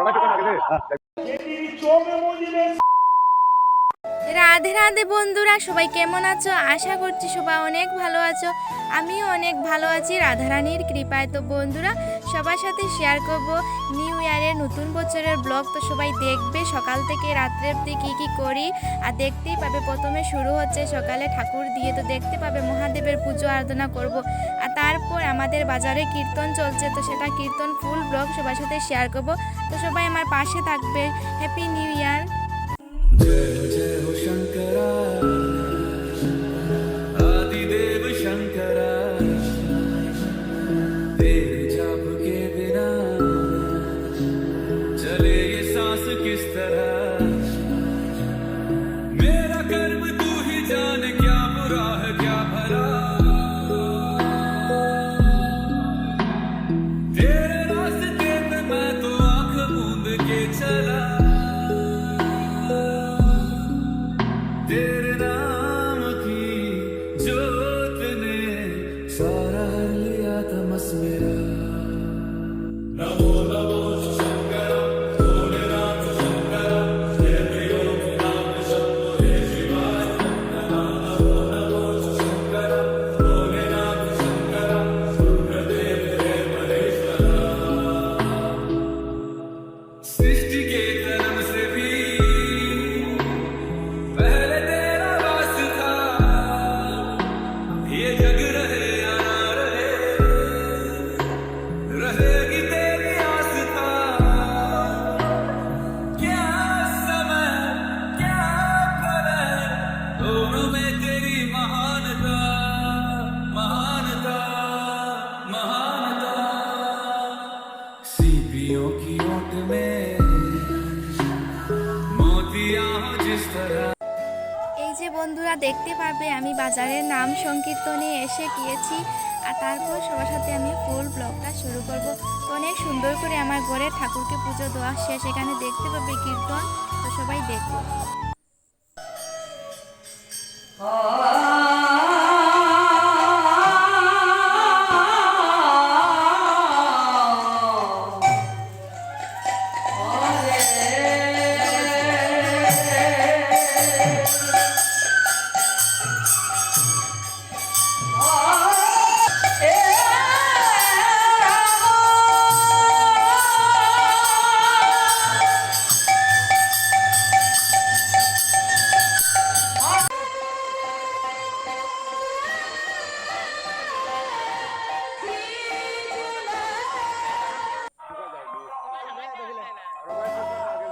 வணக்கம் রাধে রাধে বন্ধুরা, সবাই কেমন আছো? আশা করছি সবাই অনেক ভালো আছো। আমিও অনেক ভালো আছি, রাধারানীর কৃপায়। তো বন্ধুরা, সবার সাথে শেয়ার করব নিউ ইয়ারের নতুন বছরের ব্লগ তো সবাই দেখবে সকাল থেকে রাত্রে অবধি কী কী করি। আর দেখতেই পাবে প্রথমে শুরু হচ্ছে সকালে ঠাকুর দিয়ে। তো দেখতে পাবে মহাদেবের পুজো আরাধনা করব। আর তারপর আমাদের বাজারে কীর্তন চলছে। তো সেটা কীর্তন ফুল ব্লগ সবার সাথে শেয়ার করব। তো সবাই আমার পাশে থাকবে। হ্যাপি নিউ ইয়ার जय हो शंकरा. বন্ধুরা দেখতে পাবে আমি বাজারের নাম সংকীর্তনে এসে গিয়েছি। আর তারপর সবার সাথে আমি ফুল ব্লগটা শুরু করব। অনেক সুন্দর করে আমার ঘরে ঠাকুরকে পুজো দেওয়া শেষ। এখানে দেখতে পাবে কীর্তন, তো সবাই দেখো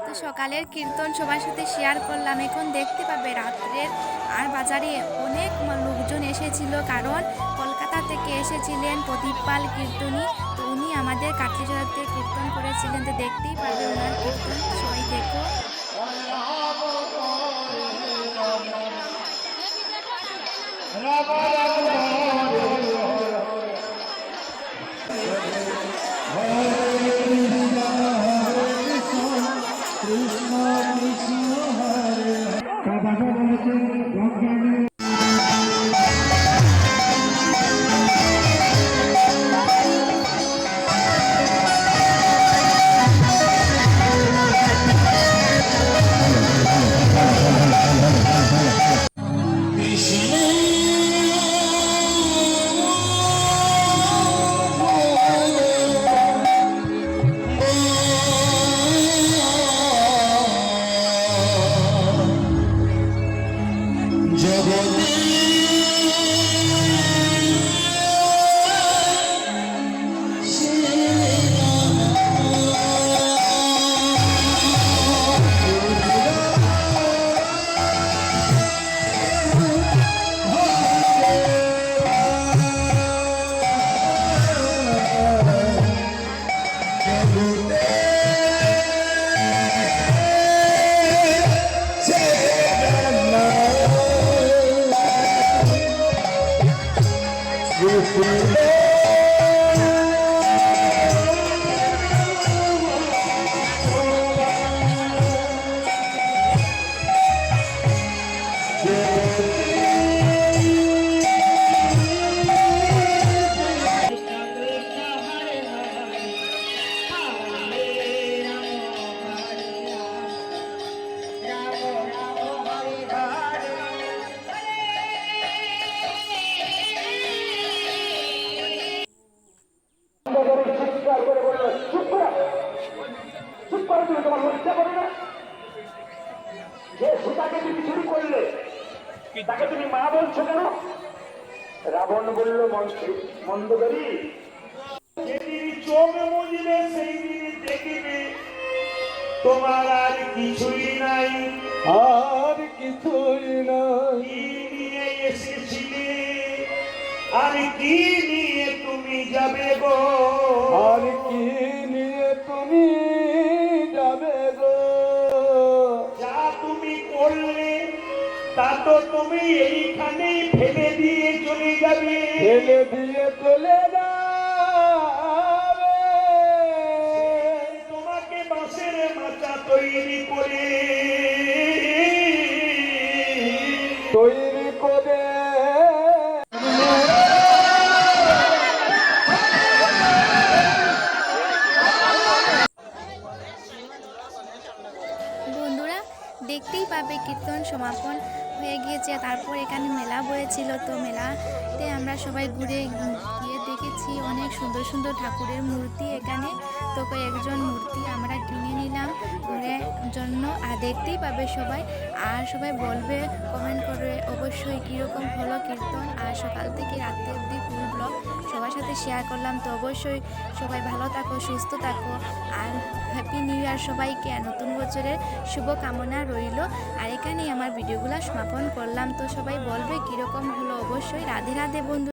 তো সকালের কীর্তন সবার সাথে শেয়ার করলাম। এখন দেখতে পাবে রাত্রের আর বাজারে অনেক লোকজন এসেছিল। কারণ কলকাতা থেকে এসেছিলেন প্রদীপ পাল কীর্তনী। তো উনি আমাদের কাঠিজড়াতে কীর্তন করেছিলেন। তো দেখতেই পারবে ওনার কীর্তন। সবাই দেখো। কৃষ্ণ জগৎ তুমি তোমার লজ্জা করে না? যে সীতাকে তুমি চুরি করলে তাকে তুমি মা বলছো কেন? রাবণ বলল মন্দগরি যেদিন চোখ মুজবে সেই দিন দেখিবে। তোমার আর কিছুই নাই। আর কিছুই নিয়ে এসেছিলে? আর কি নিয়ে তুমি যাবে গো? আর কি নিয়ে তুমি করলে তা তো তুমি এইখানেই ফেলে দিয়ে চলে যাবে। ফেলে দিয়ে চলে যাবে। তোমাকে বাঁশের মাচা তৈরি করে। তৈরি দেখতেই পাবে, কীর্তন সমাপন হয়ে গিয়েছে, তারপর এখানে মেলা বয়েছিল তো মেলাতে আমরা সবাই ঘুরে গিয়ে দেখেছি অনেক সুন্দর সুন্দর ঠাকুরের মূর্তি এখানে। তো একজন মূর্তি আমরা কিনে নিলাম ঘুরে জন্য। আর দেখতেই পাবে সবাই। আর সবাই বলবে কমেন্ট করে অবশ্যই কীরকম হলো কীর্তন। আর সকাল থেকে রাত্রে অবধি ফুল ব্লগ সবার সাথে শেয়ার করলাম, তো অবশ্যই সবাই ভালো থাকো, সুস্থ থাকো আর হ্যাপি নিউ ইয়ার সবাইকে। আর নতুন বছরের শুভকামনা রইল। আর এখানেই আমার ভিডিওগুলো সমাপন করলাম। তো সবাই বলবে কীরকম হলো? অবশ্যই রাধে রাধে বন্ধু